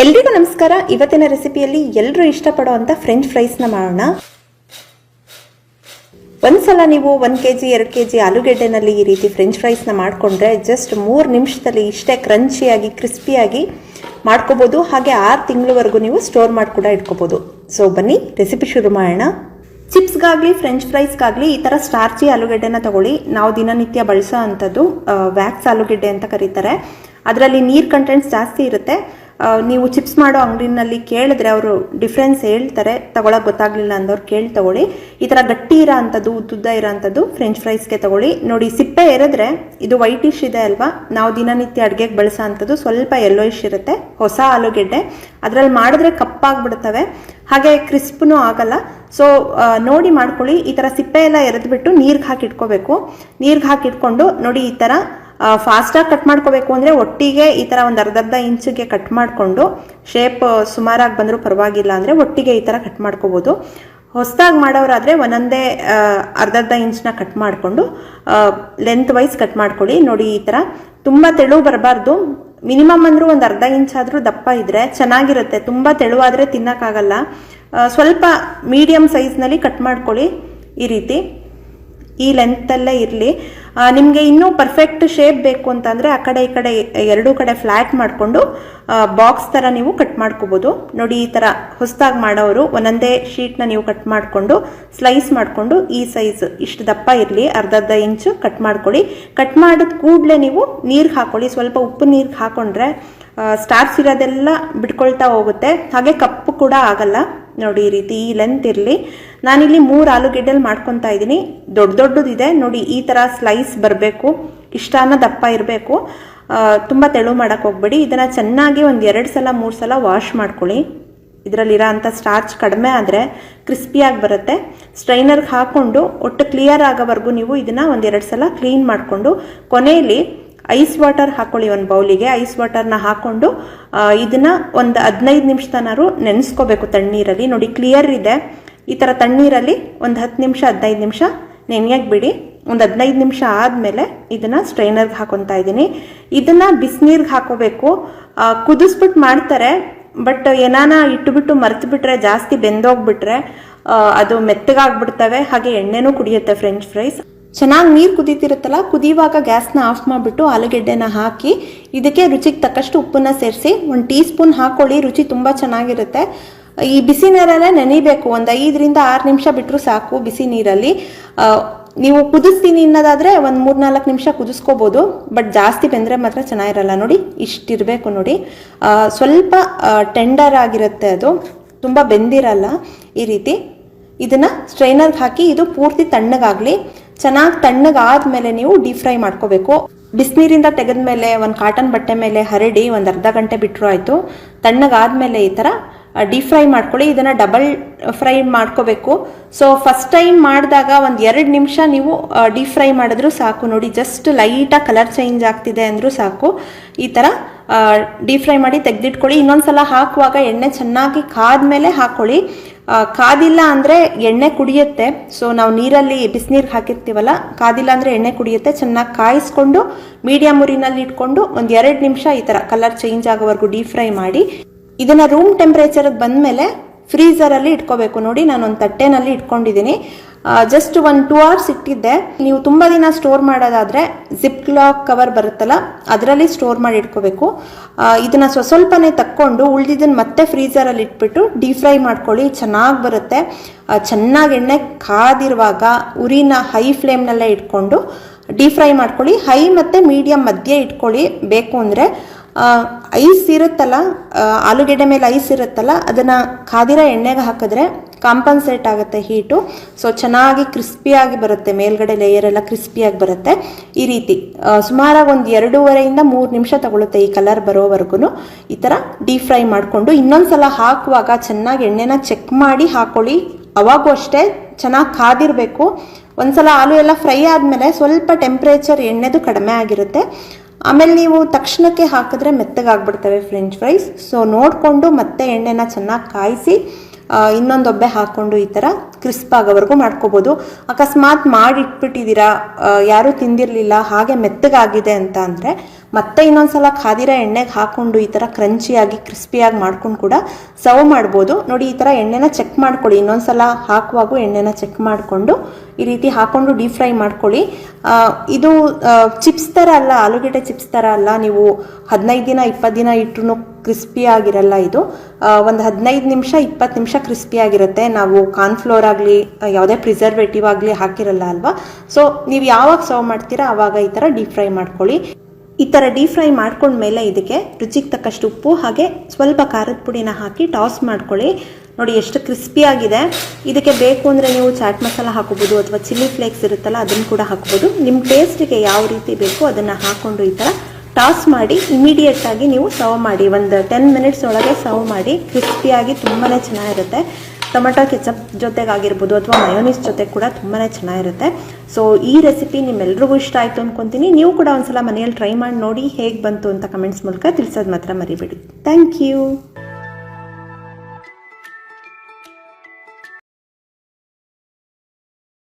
ಎಲ್ರಿಗೂ ನಮಸ್ಕಾರ. ಇವತ್ತಿನ ರೆಸಿಪಿಯಲ್ಲಿ ಎಲ್ಲರೂ ಇಷ್ಟಪಡುವಂಥ ಫ್ರೆಂಚ್ ಫ್ರೈಸ್ನ ಮಾಡೋಣ. ಒಂದ್ಸಲ ನೀವು ಒಂದು ಕೆ ಜಿ ಎರಡು ಕೆ ಜಿ ಆಲೂಗೆಡ್ಡೆನಲ್ಲಿ ಈ ರೀತಿ ಫ್ರೆಂಚ್ ಫ್ರೈಸ್ನ ಮಾಡಿಕೊಂಡ್ರೆ ಜಸ್ಟ್ ಮೂರು ನಿಮಿಷದಲ್ಲಿ ಇಷ್ಟೇ ಕ್ರಂಚಿಯಾಗಿ, ಕ್ರಿಸ್ಪಿಯಾಗಿ ಮಾಡ್ಕೋಬೋದು. ಹಾಗೆ ಆರು ತಿಂಗಳವರೆಗೂ ನೀವು ಸ್ಟೋರ್ ಮಾಡಿ ಕೂಡ ಇಟ್ಕೋಬೋದು. ಸೊ ಬನ್ನಿ ರೆಸಿಪಿ ಶುರು ಮಾಡೋಣ. ಚಿಪ್ಸ್ಗಾಗಲಿ ಫ್ರೆಂಚ್ ಫ್ರೈಸ್ಗಾಗಲಿ ಈ ಥರ ಸ್ಟಾರ್ಚಿ ಆಲೂಗೆಡ್ಡೆನ ತಗೊಳ್ಳಿ. ನಾವು ದಿನನಿತ್ಯ ಬಳಸೋ ಅಂಥದ್ದು ವ್ಯಾಕ್ಸ್ ಆಲೂಗೆಡ್ಡೆ ಅಂತ ಕರೀತಾರೆ. ಅದರಲ್ಲಿ ನೀರು ಕಂಟೆಂಟ್ಸ್ ಜಾಸ್ತಿ ಇರುತ್ತೆ. ನೀವು ಚಿಪ್ಸ್ ಮಾಡೋ ಅಂಗಡಿನಲ್ಲಿ ಕೇಳಿದ್ರೆ ಅವರು ಡಿಫ್ರೆನ್ಸ್ ಹೇಳ್ತಾರೆ, ತಗೊಳಕ್ ಗೊತ್ತಾಗ್ಲಿಲ್ಲ ಅಂದವ್ರು ಕೇಳಿ ತಗೊಳ್ಳಿ. ಈ ಥರ ಗಟ್ಟಿ ಇರೋ ಅಂಥದ್ದು ಉದ್ದುದ್ದ ಇರೋ ಅಂಥದ್ದು ಫ್ರೆಂಚ್ ಫ್ರೈಸ್ಗೆ ತಗೊಳ್ಳಿ. ನೋಡಿ, ಸಿಪ್ಪೆ ಇರಿದ್ರೆ ಇದು ವೈಟಿಶ್ ಇದೆ ಅಲ್ವಾ? ನಾವು ದಿನನಿತ್ಯ ಅಡುಗೆಗೆ ಬಳಸೋ ಅಂಥದ್ದು ಸ್ವಲ್ಪ ಯೆಲ್ಲೋಯಿಶ್ ಇರುತ್ತೆ. ಹೊಸ ಆಲೂಗೆಡ್ಡೆ. ಅದರಲ್ಲಿ ಮಾಡಿದ್ರೆ ಕಪ್ಪಾಗ್ಬಿಡ್ತವೆ. ಹಾಗೆ ಕ್ರಿಸ್ಪ್ನೂ ಆಗಲ್ಲ. ಸೊ ನೋಡಿ ಮಾಡ್ಕೊಳ್ಳಿ. ಈ ಥರ ಸಿಪ್ಪೆ ಎಲ್ಲ ಎರೆದ್ಬಿಟ್ಟು ನೀರಿಗೆ ಹಾಕಿ ಇಟ್ಕೋಬೇಕು ಹಾಕಿಟ್ಕೊಂಡು ನೋಡಿ ಈ ಥರ ಫಾಸ್ಟಾಗಿ ಕಟ್ ಮಾಡ್ಕೋಬೇಕು ಅಂದರೆ ಒಟ್ಟಿಗೆ ಈ ಥರ ಒಂದು ಅರ್ಧ ಅರ್ಧ ಇಂಚಿಗೆ ಕಟ್ ಮಾಡಿಕೊಂಡು ಶೇಪ್ ಸುಮಾರಾಗಿ ಬಂದರೂ ಪರವಾಗಿಲ್ಲ ಅಂದರೆ ಒಟ್ಟಿಗೆ ಈ ಥರ ಕಟ್ ಮಾಡ್ಕೋಬೋದು. ಹೊಸದಾಗಿ ಮಾಡೋರಾದರೆ ಒಂದೊಂದೇ ಅರ್ಧರ್ಧ ಅರ್ಧ ಅರ್ಧ ಇಂಚ್ನ ಕಟ್ ಮಾಡಿಕೊಂಡು ಲೆಂತ್ ವೈಸ್ ಕಟ್ ಮಾಡ್ಕೊಳ್ಳಿ. ನೋಡಿ ಈ ಥರ ತುಂಬ ತೆಳು ಬರಬಾರ್ದು. ಮಿನಿಮಮ್ ಅಂದರೂ ಒಂದು ಅರ್ಧ ಇಂಚ್ ಆದರೂ ದಪ್ಪ ಇದ್ರೆ ಚೆನ್ನಾಗಿರುತ್ತೆ. ತುಂಬ ತೆಳುವಾದರೆ ತಿನ್ನೋಕ್ಕಾಗಲ್ಲ. ಸ್ವಲ್ಪ ಮೀಡಿಯಮ್ ಸೈಜ್ನಲ್ಲಿ ಕಟ್ ಮಾಡ್ಕೊಳ್ಳಿ ಈ ರೀತಿ. ಈ ಲೆಂತಲ್ಲೇ ಇರಲಿ. ನಿಮಗೆ ಇನ್ನೂ ಪರ್ಫೆಕ್ಟ್ ಶೇಪ್ ಬೇಕು ಅಂತಂದರೆ ಆ ಕಡೆ ಈ ಕಡೆ ಎರಡೂ ಕಡೆ ಫ್ಲ್ಯಾಟ್ ಮಾಡಿಕೊಂಡು ಬಾಕ್ಸ್ ಥರ ನೀವು ಕಟ್ ಮಾಡ್ಕೋಬೋದು. ನೋಡಿ, ಈ ಥರ ಹೊಸದಾಗಿ ಮಾಡೋರು ಒಂದೊಂದೇ ಶೀಟ್ನ ನೀವು ಕಟ್ ಮಾಡಿಕೊಂಡು ಸ್ಲೈಸ್ ಮಾಡಿಕೊಂಡು ಈ ಸೈಜ್ ಇಷ್ಟು ದಪ್ಪ ಇರಲಿ, ಅರ್ಧ ಅರ್ಧ ಇಂಚು ಕಟ್ ಮಾಡ್ಕೊಳ್ಳಿ ಕಟ್ ಮಾಡಿದ ಕೂಡಲೇ ನೀವು ನೀರಿಗೆ ಹಾಕೊಳ್ಳಿ. ಸ್ವಲ್ಪ ಉಪ್ಪು ನೀರಿಗೆ ಹಾಕ್ಕೊಂಡ್ರೆ ಸ್ಟಾರ್ಸ್ ಇರೋದೆಲ್ಲ ಬಿಟ್ಕೊಳ್ತಾ ಹೋಗುತ್ತೆ. ಹಾಗೆ ಕಪ್ಪು ಕೂಡ ಆಗಲ್ಲ. ನೋಡಿ ಈ ರೀತಿ ಈ ಲೆಂತ್ ಇರಲಿ. ನಾನಿಲ್ಲಿ ಮೂರು ಆಲೂಗೆಡ್ಡೆಲಿ ಮಾಡ್ಕೊತಾ ಇದ್ದೀನಿ. ದೊಡ್ಡ ದೊಡ್ಡದಿದೆ. ನೋಡಿ ಈ ಥರ ಸ್ಲೈಸ್ ಬರಬೇಕು. ಇಷ್ಟಾನ ದಪ್ಪ ಇರಬೇಕು. ತುಂಬ ತೆಳು ಮಾಡೋಕ್ಕೆ ಹೋಗ್ಬೇಡಿ. ಇದನ್ನು ಚೆನ್ನಾಗಿ ಒಂದು ಎರಡು ಸಲ, ಮೂರು ಸಲ ವಾಶ್ ಮಾಡ್ಕೊಳ್ಳಿ. ಇದರಲ್ಲಿರೋ ಅಂಥ ಸ್ಟಾರ್ಚ್ ಕಡಿಮೆ ಆದರೆ ಕ್ರಿಸ್ಪಿಯಾಗಿ ಬರುತ್ತೆ. ಸ್ಟ್ರೈನರ್ಗೆ ಹಾಕ್ಕೊಂಡು ಒಟ್ಟು ಕ್ಲಿಯರ್ ಆಗೋವರೆಗೂ ನೀವು ಇದನ್ನು ಒಂದೆರಡು ಸಲ ಕ್ಲೀನ್ ಮಾಡಿಕೊಂಡು ಕೊನೆಯಲ್ಲಿ ಐಸ್ ವಾಟರ್ ಹಾಕೊಳ್ಳಿ ಒಂದು ಬೌಲಿಗೆ, ಐಸ್ ವಾಟರ್ನ ಹಾಕೊಂಡು ಇದನ್ನ ಒಂದು ಹದಿನೈದು ನಿಮಿಷ ತನಾರು ನೆನೆಸ್ಕೋಬೇಕು ತಣ್ಣೀರಲ್ಲಿ. ನೋಡಿ ಕ್ಲಿಯರ್ ಇದೆ. ಈ ಥರ ತಣ್ಣೀರಲ್ಲಿ ಒಂದು ಹತ್ತು ನಿಮಿಷ, ಹದಿನೈದು ನಿಮಿಷ ನೆನೆಯಕ್ಕೆ ಬಿಡಿ. ಒಂದು ಹದಿನೈದು ನಿಮಿಷ ಆದಮೇಲೆ ಇದನ್ನು ಸ್ಟ್ರೈನರ್ಗೆ ಹಾಕೊತಾ ಇದ್ದೀನಿ. ಇದನ್ನು ಬಿಸಿನೀರ್ಗೆ ಹಾಕೋಬೇಕು. ಕುದಿಸ್ಬಿಟ್ಟು ಮಾಡ್ತಾರೆ, ಬಟ್ ಏನಾನ ಇಟ್ಟುಬಿಟ್ಟು ಮರ್ತು ಬಿಟ್ರೆ ಜಾಸ್ತಿ ಬೆಂದೋಗ್ಬಿಟ್ರೆ ಅದು ಮೆತ್ತಗಾಗ್ಬಿಡ್ತವೆ. ಹಾಗೆ ಎಣ್ಣೆನೂ ಕುಡಿಯುತ್ತೆ ಫ್ರೆಂಚ್ ಫ್ರೈಸ್. ಚೆನ್ನಾಗಿ ನೀರು ಕುದೀತಿರುತ್ತಲ್ಲ ಕುದಿಯುವಾಗ ಗ್ಯಾಸ್ನ ಆಫ್ ಮಾಡಿಬಿಟ್ಟು ಆಲೂಗೆಡ್ಡೆನ ಹಾಕಿ, ಇದಕ್ಕೆ ರುಚಿಗೆ ತಕ್ಕಷ್ಟು ಉಪ್ಪನ್ನು ಸೇರಿಸಿ, ಒಂದು ಟೀ ಸ್ಪೂನ್ ಹಾಕ್ಕೊಳ್ಳಿ ರುಚಿ ತುಂಬ ಚೆನ್ನಾಗಿರುತ್ತೆ. ಈ ಬಿಸಿ ನೀರಲ್ಲೇ ನೆನಿಬೇಕು, ಒಂದು ಐದರಿಂದ ಆರು ನಿಮಿಷ ಬಿಟ್ಟರು ಸಾಕು ಬಿಸಿ ನೀರಲ್ಲಿ. ನೀವು ಕುದಿಸ್ತೀನಿ ಅನ್ನೋದಾದರೆ ಒಂದು ಮೂರ್ನಾಲ್ಕು ನಿಮಿಷ ಕುದಿಸ್ಕೋಬೋದು, ಬಟ್ ಜಾಸ್ತಿ ಬೆಂದರೆ ಮಾತ್ರ ಚೆನ್ನಾಗಿರಲ್ಲ. ನೋಡಿ, ಇಷ್ಟಿರಬೇಕು ನೋಡಿ. ಸ್ವಲ್ಪ ಟೆಂಡರ್ ಆಗಿರುತ್ತೆ ಅದು, ತುಂಬ ಬೆಂದಿರಲ್ಲ ಈ ರೀತಿ. ಇದನ್ನು ಸ್ಟ್ರೈನರ್ಗೆ ಹಾಕಿ, ಇದು ಪೂರ್ತಿ ತಣ್ಣಗಾಗ್ಲಿ. ಚೆನ್ನಾಗಿ ತಣ್ಣಗಾದ್ಮೇಲೆ ನೀವು ಡೀಪ್ ಫ್ರೈ ಮಾಡ್ಕೋಬೇಕು. ಬಿಸಿನೀರಿಂದ ತೆಗೆದ್ಮೇಲೆ ಒಂದು ಕಾಟನ್ ಬಟ್ಟೆ ಮೇಲೆ ಹರಡಿ ಒಂದು ಅರ್ಧ ಗಂಟೆ ಬಿಟ್ಟರು ಆಯಿತು. ತಣ್ಣಗಾದ್ಮೇಲೆ ಈ ಥರ ಡೀಪ್ ಫ್ರೈ ಮಾಡ್ಕೊಳ್ಳಿ. ಇದನ್ನು ಡಬಲ್ ಫ್ರೈ ಮಾಡ್ಕೋಬೇಕು. ಸೊ ಫಸ್ಟ್ ಟೈಮ್ ಮಾಡಿದಾಗ ಒಂದು ಎರಡು ನಿಮಿಷ ನೀವು ಡೀಪ್ ಫ್ರೈ ಮಾಡಿದ್ರು ಸಾಕು. ನೋಡಿ ಜಸ್ಟ್ ಲೈಟಾಗಿ ಕಲರ್ ಚೇಂಜ್ ಆಗ್ತಿದೆ ಅಂದರೂ ಸಾಕು. ಈ ಥರ ಡೀಪ್ ಫ್ರೈ ಮಾಡಿ ತೆಗೆದಿಟ್ಕೊಳ್ಳಿ. ಇನ್ನೊಂದ್ಸಲ ಹಾಕುವಾಗ ಎಣ್ಣೆ ಚೆನ್ನಾಗಿ ಕಾದ್ಮೇಲೆ ಹಾಕೊಳ್ಳಿ. ಆ, ಕಾದಿಲ್ಲ ಅಂದರೆ ಎಣ್ಣೆ ಕುಡಿಯುತ್ತೆ. ಸೊ ನಾವು ನೀರಲ್ಲಿ ಬಿಸಿನೀರು ಹಾಕಿರ್ತೀವಲ್ಲ ಕಾದಿಲ್ಲ ಅಂದರೆ ಎಣ್ಣೆ ಕುಡಿಯುತ್ತೆ. ಚೆನ್ನಾಗಿ ಕಾಯಿಸ್ಕೊಂಡು ಮೀಡಿಯಂ ಉರಿನಲ್ಲಿ ಇಟ್ಕೊಂಡು ಒಂದು ಎರಡು ನಿಮಿಷ ಈ ಥರ ಕಲರ್ ಚೇಂಜ್ ಆಗೋವರೆಗೂ ಡೀಪ್ ಫ್ರೈ ಮಾಡಿ. ಇದನ್ನು ರೂಮ್ ಟೆಂಪ್ರೇಚರ್ಗೆ ಬಂದಮೇಲೆ ಫ್ರೀಝರಲ್ಲಿ ಇಟ್ಕೋಬೇಕು. ನೋಡಿ, ನಾನು ಒಂದು ತಟ್ಟೆನಲ್ಲಿ ಇಟ್ಕೊಂಡಿದ್ದೀನಿ. ಜಸ್ಟ್ ಒಂದು ಟೂ ಅವರ್ಸ್ ಇಟ್ಟಿದ್ದೆ. ನೀವು ತುಂಬ ದಿನ ಸ್ಟೋರ್ ಮಾಡೋದಾದರೆ ಜಿಪ್ ಕ್ಲಾಕ್ ಕವರ್ ಬರುತ್ತಲ್ಲ, ಅದರಲ್ಲಿ ಸ್ಟೋರ್ ಮಾಡಿ ಇಟ್ಕೋಬೇಕು. ಇದನ್ನು ಸ್ವ ಸ್ವಲ್ಪನೇ ತಕ್ಕೊಂಡು ಉಳಿದಿದ್ದನ್ನು ಮತ್ತೆ ಫ್ರೀಝರಲ್ಲಿ ಇಟ್ಬಿಟ್ಟು ಡೀಪ್ ಫ್ರೈ ಮಾಡ್ಕೊಳ್ಳಿ, ಚೆನ್ನಾಗಿ ಬರುತ್ತೆ. ಚೆನ್ನಾಗಿ ಎಣ್ಣೆ ಕಾದಿರುವಾಗ ಉರಿನ ಹೈ ಫ್ಲೇಮ್ನಲ್ಲೇ ಇಟ್ಕೊಂಡು ಡೀಪ್ ಫ್ರೈ ಮಾಡ್ಕೊಳ್ಳಿ. ಹೈ ಮತ್ತು ಮೀಡಿಯಂ ಮಧ್ಯೆ ಇಟ್ಕೊಳ್ಳಿ. ಬೇಕು ಅಂದರೆ ಐಸ್ ಇರುತ್ತಲ್ಲ ಆಲೂಗೆಡ್ಡೆ ಮೇಲೆ ಐಸ್ ಇರುತ್ತಲ್ಲ, ಅದನ್ನು ಕಾದಿರೋ ಎಣ್ಣೆಗೆ ಹಾಕಿದ್ರೆ ಕಾಂಪನ್ಸೇಟ್ ಆಗುತ್ತೆ ಹೀಟು ಸೊ ಚೆನ್ನಾಗಿ ಕ್ರಿಸ್ಪಿಯಾಗಿ ಬರುತ್ತೆ, ಮೇಲ್ಗಡೆ ಲೇಯರ್ ಎಲ್ಲ ಕ್ರಿಸ್ಪಿಯಾಗಿ ಬರುತ್ತೆ. ಈ ರೀತಿ ಸುಮಾರಾಗಿ ಒಂದು ಎರಡೂವರೆಯಿಂದ ಮೂರು ನಿಮಿಷ ತಗೊಳುತ್ತೆ ಈ ಕಲರ್ ಬರೋವರೆಗೂ ಈ ಥರ ಡೀಪ್ ಫ್ರೈ ಮಾಡಿಕೊಂಡು, ಇನ್ನೊಂದ್ಸಲ ಹಾಕುವಾಗ ಚೆನ್ನಾಗಿ ಎಣ್ಣೆನ ಚೆಕ್ ಮಾಡಿ ಹಾಕೊಳ್ಳಿ. ಅವಾಗೂ ಅಷ್ಟೇ ಚೆನ್ನಾಗಿ ಕಾದಿರಬೇಕು. ಒಂದ್ಸಲ ಆಲೂ ಎಲ್ಲ ಫ್ರೈ ಆದಮೇಲೆ ಸ್ವಲ್ಪ ಟೆಂಪ್ರೇಚರ್ ಎಣ್ಣೆದು ಕಡಿಮೆ ಆಗಿರುತ್ತೆ. ಆಮೇಲೆ ನೀವು ತಕ್ಷಣಕ್ಕೆ ಹಾಕಿದ್ರೆ ಮೆತ್ತಗಾಗ್ಬಿಡ್ತವೆ ಫ್ರೆಂಚ್ ಫ್ರೈಸ್ ಸೊ ನೋಡಿಕೊಂಡು ಮತ್ತೆ ಎಣ್ಣೆನ ಚೆನ್ನಾಗಿ ಕಾಯಿಸಿ ಇನ್ನೊಂದು ಒಬ್ಬೆ ಹಾಕ್ಕೊಂಡು ಈ ಥರ ಕ್ರಿಸ್ಪ್ ಆಗೋವರೆಗೂ ಮಾಡ್ಕೋಬೋದು. ಅಕಸ್ಮಾತ್ ಮಾಡಿಟ್ಬಿಟ್ಟಿದ್ದೀರಾ ಯಾರೂ ತಿಂದಿರಲಿಲ್ಲ, ಹಾಗೆ ಮೆತ್ತಗಾಗಿದೆ ಅಂತ ಅಂದರೆ ಮತ್ತೆ ಇನ್ನೊಂದ್ಸಲ ಖಾದಿರ ಎಣ್ಣೆಗೆ ಹಾಕೊಂಡು ಈ ಥರ ಕ್ರಂಚಿಯಾಗಿ, ಕ್ರಿಸ್ಪಿಯಾಗಿ ಮಾಡ್ಕೊಂಡು ಕೂಡ ಸರ್ವ್ ಮಾಡ್ಬೋದು. ನೋಡಿ, ಈ ಥರ ಎಣ್ಣೆನ ಚೆಕ್ ಮಾಡ್ಕೊಳ್ಳಿ. ಇನ್ನೊಂದ್ಸಲ ಹಾಕುವಾಗೂ ಎಣ್ಣೆನ ಚೆಕ್ ಮಾಡಿಕೊಂಡು ಈ ರೀತಿ ಹಾಕೊಂಡು ಡೀಪ್ ಫ್ರೈ ಮಾಡ್ಕೊಳ್ಳಿ. ಇದು ಚಿಪ್ಸ್ ಥರ ಅಲ್ಲ, ಆಲೂಗೆಡ್ಡೆ ಚಿಪ್ಸ್ ಥರ ಅಲ್ಲ. ನೀವು ಹದಿನೈದು ದಿನ, ಇಪ್ಪತ್ತು ದಿನ ಇಟ್ಟರು ಕ್ರಿಸ್ಪಿ ಆಗಿರಲ್ಲ ಇದು. ಒಂದು ಹದಿನೈದು ನಿಮಿಷ, ಇಪ್ಪತ್ತು ನಿಮಿಷ ಕ್ರಿಸ್ಪಿ ಆಗಿರುತ್ತೆ. ನಾವು ಕಾರ್ನ್ಫ್ಲೋರ್ ಆಗಲಿ ಯಾವುದೇ ಪ್ರಿಸರ್ವೇಟಿವ್ ಆಗಲಿ ಹಾಕಿರಲ್ಲ ಅಲ್ವಾ? ಸೊ, ನೀವು ಯಾವಾಗ ಸರ್ವ್ ಮಾಡ್ತೀರಾ ಆವಾಗ ಈ ಥರ ಡೀಪ್ ಫ್ರೈ ಮಾಡ್ಕೊಳ್ಳಿ. ಈ ಥರ ಡೀಪ್ ಫ್ರೈ ಮಾಡ್ಕೊಂಡ್ಮೇಲೆ ಇದಕ್ಕೆ ರುಚಿಗೆ ತಕ್ಕಷ್ಟು ಉಪ್ಪು ಹಾಗೆ ಸ್ವಲ್ಪ ಖಾರದ ಪುಡಿನ ಹಾಕಿ ಟಾಸ್ ಮಾಡ್ಕೊಳ್ಳಿ. ನೋಡಿ ಎಷ್ಟು ಕ್ರಿಸ್ಪಿಯಾಗಿದೆ ಇದಕ್ಕೆ ಬೇಕು ಅಂದರೆ ನೀವು ಚಾಟ್ ಮಸಾಲ ಹಾಕೋಬೋದು ಅಥವಾ ಚಿಲ್ಲಿ ಫ್ಲೇಕ್ಸ್ ಇರುತ್ತಲ್ಲ, ಅದನ್ನು ಕೂಡ ಹಾಕ್ಬೋದು ನಿಮ್ಮ ಟೇಸ್ಟಿಗೆ ಯಾವ ರೀತಿ ಬೇಕು ಅದನ್ನು ಹಾಕ್ಕೊಂಡು ಈ ಥರ ಟಾಸ್ ಮಾಡಿ ಇಮಿಡಿಯೇಟಾಗಿ ನೀವು ಸರ್ವ್ ಮಾಡಿ. ಒಂದು ಟೆನ್ ಮಿನಿಟ್ಸ್ ಒಳಗೆ ಸರ್ವ್ ಮಾಡಿ. ಕ್ರಿಸ್ಪಿಯಾಗಿ ತುಂಬಾ ಚೆನ್ನಾಗಿರುತ್ತೆ. ಟೊಮೆಟೊ ಕೆಚಪ್ ಜೊತೆಗಾಗಿರ್ಬೋದು ಅಥವಾ ಮಯೋನೀಸ್ ಜೊತೆ ಕೂಡ ತುಂಬಾ ಚೆನ್ನಾಗಿರುತ್ತೆ. ಸೊ ಈ ರೆಸಿಪಿ ನಿಮ್ಮೆಲ್ಲರಿಗೂ ಇಷ್ಟ ಆಯಿತು ಅಂದ್ಕೊತೀನಿ ನೀವು ಕೂಡ ಒಂದ್ಸಲ ಮನೆಯಲ್ಲಿ ಟ್ರೈ ಮಾಡಿ ನೋಡಿ ಹೇಗೆ ಬಂತು ಅಂತ ಕಮೆಂಟ್ಸ್ ಮೂಲಕ ತಿಳಿಸೋದು ಮಾತ್ರ ಮರಿಬೇಡಿ. Thank you